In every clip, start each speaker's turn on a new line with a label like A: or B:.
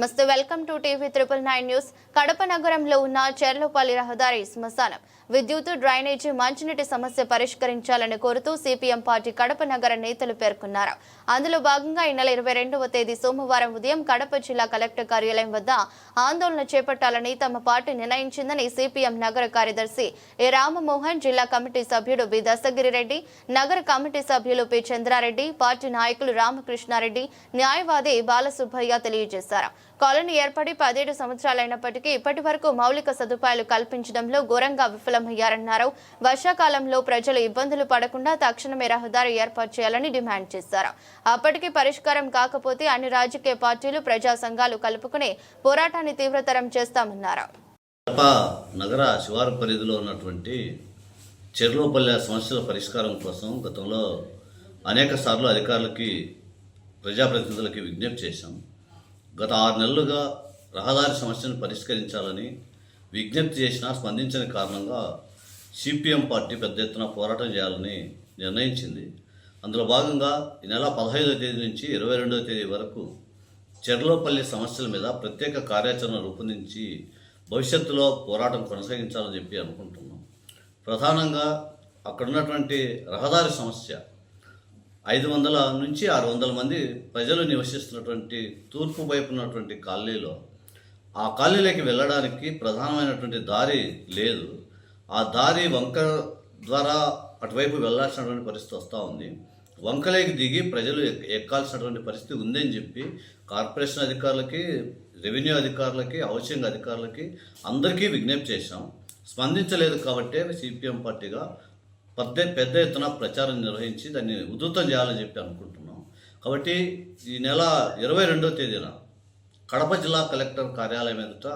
A: మస్తు welcome to TV triple nine news. Kadapa నగరంలో ఉన్న చెర్లపల్లి రహదారి శ్మశానం. విద్యుత్ డ్రైనేజీ మంచినీటి సమస్య పరిష్కరించాలని కోరుతూ సిపిఎం పార్టీ కడప నగర నేతలు పేర్కొన్నారు. అందులో భాగంగా ఈ నెల ఇరవై రెండవ తేదీ సోమవారం ఉదయం కడప జిల్లా కలెక్టర్ కార్యాలయం వద్ద ఆందోళన చేపట్టాలని తమ పార్టీ నిర్ణయించిందని సిపిఎం నగర కార్యదర్శి ఏ రామమోహన్ జిల్లా కమిటీ సభ్యుడు బి దశగిరిరెడ్డి నగర కమిటీ సభ్యులు పి చంద్రారెడ్డి పార్టీ నాయకులు రామకృష్ణారెడ్డి న్యాయవాది బాలసుబ్బయ్య తెలియజేశారు. కాలనీ ఏర్పడి పదిహేడు సంవత్సరాలైనప్పటికీ ఇప్పటి వరకు మౌలిక సదుపాయాలు కల్పించడంలో ఘోరంగా విఫలమయ్యారన్నారు. వర్షాకాలంలో ప్రజలు ఇబ్బందులు పడకుండా తక్షణమే రహదారి ఏర్పాటు చేయాలని డిమాండ్ చేశారు. అప్పటికి పరిష్కారం కాకపోతే అన్ని రాజకీయ పార్టీలు ప్రజా సంఘాలు కలుపుకుని పోరాటాన్ని తీవ్రతరం చేస్తామన్నారు.
B: కడప నగర శివారు పరిధిలో ఉన్నటువంటి చెర్లోపల్లె సమస్యల పరిష్కారం కోసం గతంలో అనేక సార్లు అధికారులకి ప్రజాప్రతినిధులకి విజ్ఞప్తి చేశాం. గత ఆరు నెలలుగా రహదారి సమస్యను పరిష్కరించాలని విజ్ఞప్తి చేసినా స్పందించని కారణంగా సిపిఎం పార్టీ పెద్ద ఎత్తున పోరాటం చేయాలని నిర్ణయించింది. అందులో భాగంగా ఈ నెల పదహైదవ తేదీ నుంచి ఇరవై రెండవ తేదీ వరకు చెర్లోపల్లి సమస్యల మీద ప్రత్యేక కార్యాచరణ రూపొందించి భవిష్యత్తులో పోరాటం కొనసాగించాలని చెప్పి అనుకుంటున్నాం. ప్రధానంగా అక్కడ ఉన్నటువంటి రహదారి సమస్య ఐదు వందల నుంచి ఆరు వందల మంది ప్రజలు నివసిస్తున్నటువంటి తూర్పు వైపు ఉన్నటువంటి కాలనీలో ఆ కాలనీలోకి వెళ్ళడానికి ప్రధానమైనటువంటి దారి లేదు. ఆ దారి వంక ద్వారా అటువైపు వెళ్ళాల్సినటువంటి పరిస్థితి వస్తూ ఉంది. వంకలేకి దిగి ప్రజలు ఎక్- ఎక్కాల్సినటువంటి పరిస్థితి ఉందని చెప్పి కార్పొరేషన్ అధికారులకి రెవెన్యూ అధికారులకి హౌసింగ్ అధికారులకి అందరికీ విజ్ఞప్తి చేశాం. స్పందించలేదు కాబట్టే సిపిఎం పార్టీగా పెద్ద పెద్ద ఎత్తున ప్రచారం నిర్వహించి దాన్ని ఉధృతం చేయాలని చెప్పి అనుకుంటున్నాం. కాబట్టి ఈ నెల ఇరవై రెండవ తేదీన కడప జిల్లా కలెక్టర్ కార్యాలయం ఎదుట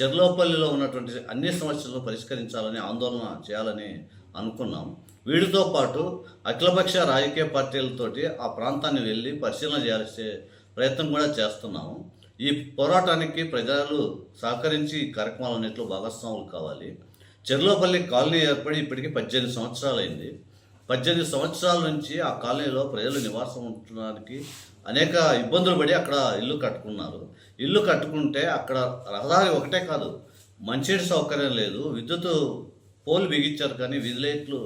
B: చెర్లోపల్లిలో ఉన్నటువంటి అన్ని సమస్యలను పరిష్కరించాలని ఆందోళన చేయాలని అనుకున్నాం. వీటితో పాటు అఖిలపక్ష రాజకీయ పార్టీలతోటి ఆ ప్రాంతాన్ని వెళ్ళి పరిశీలన చేయాల్సే ప్రయత్నం కూడా చేస్తున్నాము. ఈ పోరాటానికి ప్రజలు సహకరించి ఈ కార్యక్రమాలన్నింటిలో భాగస్వాములు కావాలి. చెర్లోపల్లి కాలనీ ఏర్పడి ఇప్పటికీ పద్దెనిమిది సంవత్సరాలైంది. పద్దెనిమిది సంవత్సరాల నుంచి ఆ కాలనీలో ప్రజలు నివాసం ఉండడానికి అనేక ఇబ్బందులు పడి అక్కడ ఇల్లు కట్టుకున్నారు. ఇల్లు కట్టుకుంటే అక్కడ రహదారి ఒకటే కాదు మంచినీటి సౌకర్యం లేదు విద్యుత్ పోల్ బిగించారు కానీ విధిలైట్లు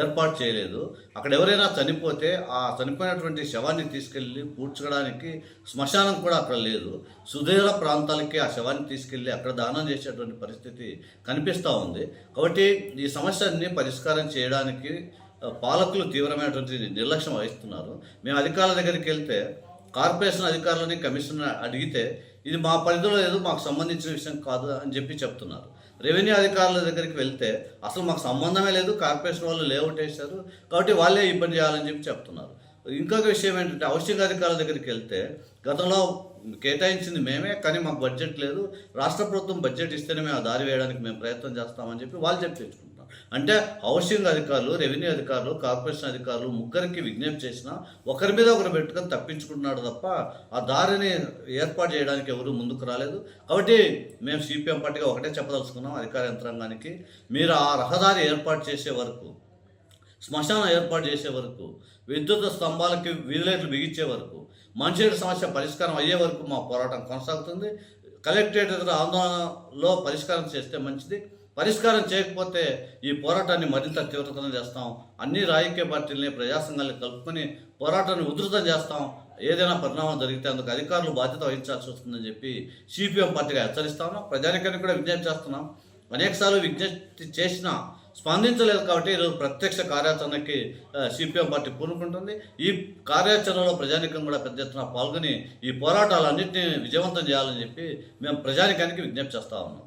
B: ఏర్పాటు చేయలేదు. అక్కడ ఎవరైనా చనిపోతే ఆ చనిపోయినటువంటి శవాన్ని తీసుకెళ్ళి పూడ్చడానికి శ్మశానం కూడా అక్కడ లేదు. సుదూర ప్రాంతాలకి ఆ శవాన్ని తీసుకెళ్ళి అక్కడ దానం చేసేటువంటి పరిస్థితి కనిపిస్తూ ఉంది. కాబట్టి ఈ సమస్యని పరిష్కారం చేయడానికి పాలకులు తీవ్రమైనటువంటి నిర్లక్ష్యం వహిస్తున్నారు. మేము అధికారుల దగ్గరికి వెళ్తే కార్పొరేషన్ అధికారులని కమిషన్ అడిగితే ఇది మా పరిధిలో లేదు మాకు సంబంధించిన విషయం కాదు అని చెప్పి చెప్తున్నారు. రెవెన్యూ అధికారుల దగ్గరికి వెళ్తే అసలు మాకు సంబంధమే లేదు కార్పొరేషన్ వాళ్ళు లేఅవుట్ వేశారు కాబట్టి వాళ్ళే ఇబ్బంది చేయాలని చెప్పి చెప్తున్నారు. ఇంకొక విషయం ఏంటంటే హౌసింగ్ అధికారుల దగ్గరికి వెళ్తే గతంలో కేటాయించింది మేమే కానీ మాకు బడ్జెట్ లేదు. రాష్ట్ర ప్రభుత్వం బడ్జెట్ ఇస్తేనే మేము ఆ దారి వేయడానికి మేము ప్రయత్నం చేస్తామని చెప్పి వాళ్ళు చెప్పి అంటే హౌసింగ్ అధికారులు రెవెన్యూ అధికారులు కార్పొరేషన్ అధికారులు ముగ్గురికి విజ్ఞప్తి చేసినా ఒకరి మీద ఒకరు పెట్టుకొని తప్పించుకుంటున్నాడు తప్ప ఆ దారిని ఏర్పాటు చేయడానికి ఎవరు ముందుకు రాలేదు. కాబట్టి మేము సిపిఎం పార్టీగా ఒకటే చెప్పదలుచుకున్నాం అధికార యంత్రాంగానికి. మీరు ఆ రహదారి ఏర్పాటు చేసే వరకు శ్మశానం ఏర్పాటు చేసే వరకు విద్యుత్ స్తంభాలకి వీధులైట్లు బిగించే వరకు మంచినీటి సమస్య పరిష్కారం అయ్యే వరకు మా పోరాటం కొనసాగుతుంది. కలెక్టరేట్ ఆందోళనలో పరిష్కారం చేస్తే మంచిది. పరిష్కారం చేయకపోతే ఈ పోరాటాన్ని మరింత తీవ్రతరం చేస్తాం. అన్ని రాజకీయ పార్టీలని ప్రజాసంఘాలను కలుపుకొని పోరాటాన్ని ఉధృతం చేస్తాం. ఏదైనా పరిణామం జరిగితే అందుకు అధికారులు బాధ్యత వహించాల్సి వస్తుందని చెప్పి సిపిఎం పార్టీగా హెచ్చరిస్తాము ప్రజానికానికి కూడా విజ్ఞప్తి చేస్తున్నాం. అనేకసార్లు విజ్ఞప్తి చేసినా స్పందించలేదు కాబట్టి ఈరోజు ప్రత్యక్ష కార్యాచరణకి సిపిఎం పార్టీ పూనుకుంటుంది. ఈ కార్యాచరణలో ప్రజానికం కూడా పెద్ద ఎత్తున పాల్గొని ఈ పోరాటాలన్నింటినీ విజయవంతం చేయాలని చెప్పి మేము ప్రజానికానికి విజ్ఞప్తి చేస్తా ఉన్నాం.